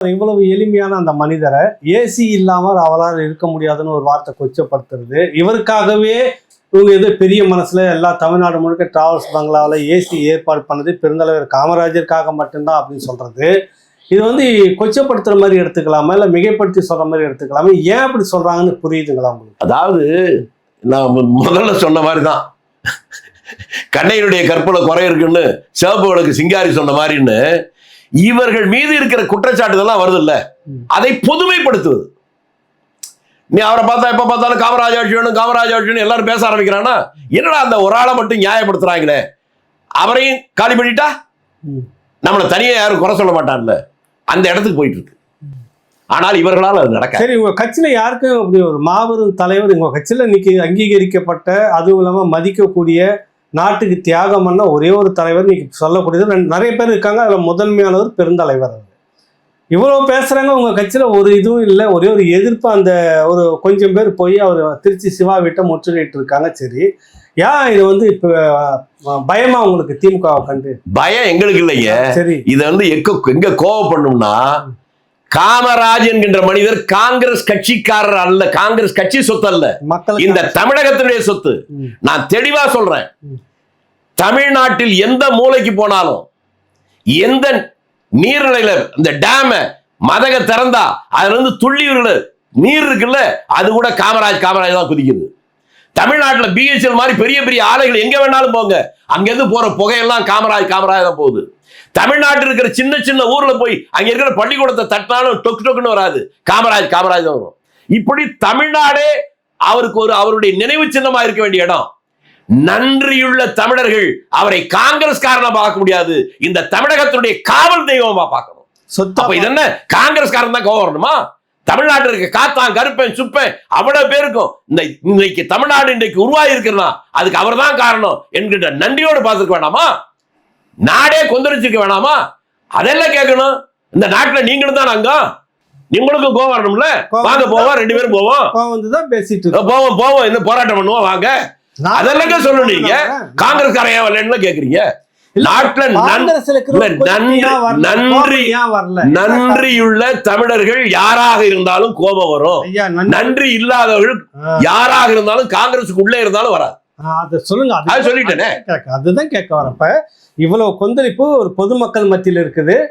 இவ்வளவு எளிமையான அந்த மனிதரை ஏசி இல்லாமல் அவரால் இருக்க முடியாதுன்னு ஒரு வார்த்தை கொச்சப்படுத்துறது. இவருக்காகவே இவங்க ஏதோ பெரிய மனசில் எல்லா தமிழ்நாடு முழுக்க டிராவல்ஸ் பங்களாவில் ஏசி ஏற்பாடு பண்ணது பெருந்தலைவர் காமராஜருக்காக மட்டும்தான் அப்படின்னு சொல்கிறது இது வந்து கொச்சப்படுத்துகிற மாதிரி எடுத்துக்கலாமா? இல்லை மிகைப்படுத்தி சொல்கிற மாதிரி எடுத்துக்கலாமா? ஏன் அப்படி சொல்கிறாங்கன்னு புரியுதுங்களா உங்களுக்கு? அதாவது நான் முதல்ல சொன்ன மாதிரி தான் கண்ணையினுடைய கற்பனை குறை இருக்குன்னு சிவப்பு சிங்காரி சொன்ன மாதிரின்னு இவர்கள் மீது இருக்கிற குற்றச்சாட்டுதெல்லாம் வருது இல்ல. அதை பொதுமைப்படுத்துவது. நீ அவரை பார்த்தா எப்ப பார்த்தாலும் காமராஜ் ஆட்சி வேணும் காமராஜ் ஆட்சி வேணும் எல்லாரும் பேச ஆரம்பிக்கிறானா என்னடா அந்த ஒரு ஆளை மட்டும் நியாயப்படுத்துறாங்களே? அவரையும் காலி பண்ணிட்டா. நம்மளை தனியா யாரும் குறை சொல்ல மாட்டான்ல. அந்த இடத்துக்கு போயிட்டு இருக்கு ஆனால் இவர்களால் அது நடக்க சரி உங்க கட்சியில யாருக்கும் அப்படி ஒரு மாபெரும் தலைவர் உங்க கட்சியில இன்னைக்கு அங்கீகரிக்கப்பட்ட அதுவும் இல்லாம மதிக்கக்கூடிய நாட்டுக்கு தியாகம் பண்ண ஒரே ஒரு தலைவர் இன்னைக்கு சொல்லக்கூடியது நிறைய பேர் இருக்காங்க. அதுல முதன்மையானவர் பெருந்தலைவர் அவர். இவ்வளவு பேசுறாங்க உங்க கட்சியில ஒரு இதுவும் இல்லை. ஒரே ஒரு எதிர்ப்பு அந்த ஒரு கொஞ்சம் பேர் போய் அவர் திருச்சி சிவா வீட்டை முற்றுகையிட்டு இருக்காங்க. சரி. ஏன் இது வந்து இப்ப பயமா உங்களுக்கு திமுகவை கண்டு? பயம் எங்களுக்கு இல்லைங்க. சரி. இதை வந்து எங்க எங்க கோவப்படணும்னா காமராஜ் என்கின்ற மனிதர் காங்கிரஸ் கட்சிக்காரர் அல்ல. காங்கிரஸ் கட்சி சொத்து அல்ல இந்த தமிழகத்தினுடைய சொத்து. நான் தெளிவா சொல்றேன். தமிழ்நாட்டில் எந்த மூலைக்கு போனாலும் எந்த நீர்நிலையில இந்த டேம மதக திறந்தா அதுல இருந்து துள்ளி நீர் இருக்குல்ல அது கூட காமராஜ் காமராஜ் தான் குதிக்குது. தமிழ்நாட்டுல பிஹெச்எல் மாதிரி பெரிய பெரிய ஆலைகள் எங்க வேணாலும் போங்க. அங்கிருந்து போற புகையெல்லாம் காமராஜ் காமராஜ் தான் போகுது. தமிழ்நாட்டில் இருக்கிற சின்ன சின்ன ஊர்ல போய் அங்க இருக்கிற பள்ளிக்கூடத்தை தட்டினாலும் டொக்கு டொக்குன்னு வராது. காமராஜ் காமராஜ் தான் வரும். இப்படி தமிழ்நாடே அவருக்கு ஒரு அவருடைய நினைவு சின்னமா இருக்க வேண்டிய இடம். நன்றியுள்ள தமிழர்கள் அவரை காங்கிரஸ்காரனா பார்க்க முடியாது. இந்த தமிழகத்தினுடைய காவல் தெய்வமா பார்க்கணும். இது என்ன? காங்கிரஸ்காரன் தான் கோவம் வரணுமா? தமிழ்நாட்டில் இருக்க காத்தான் கருப்பன் சுப்பன் அவ்வளவு பேருக்கும் இந்த இன்னைக்கு தமிழ்நாடு இன்றைக்கு உருவாகி இருக்கிறனா அதுக்கு அவர்தான் காரணம் என்கின்ற நன்றியோடு பார்த்துக்க வேணாமா நாடே கொந்தளிச்சிருக்க வேணாமா அதெல்லாம் கேட்கணும்? இந்த நாட்டுல நீங்களும் தான் அங்கம் நீங்களுக்கும் கோவம் வரணும்ல? வாங்க போவோம் ரெண்டு பேரும் போவோம். வந்துதான் பேசிட்டு. போவோம் போவோம் என்ன போராட்டம் பண்ணுவோம் வாங்க. நான் அதெல்லாங்க சொல்லணும் நீங்க. நான் காங்கிரஸ்காரன் ஏன் வரலன்னு கேக்குறீங்க? நன்றியுள்ள தமிழர்கள் யாராக இருந்தாலும் கோபம் வரும். நன்றி. இல்லாதவர்கள் யாராக இருந்தாலும் காங்கிரஸுக்கு உள்ளே இருந்தாலும் வராது. அதை சொல்லுங்க. சொல்லிட்டேனே? அதுதான் கேட்க வரப்ப இவ்வளவு கொந்தளிப்பு ஒரு பொதுமக்கள் மத்தியில் இருக்குது.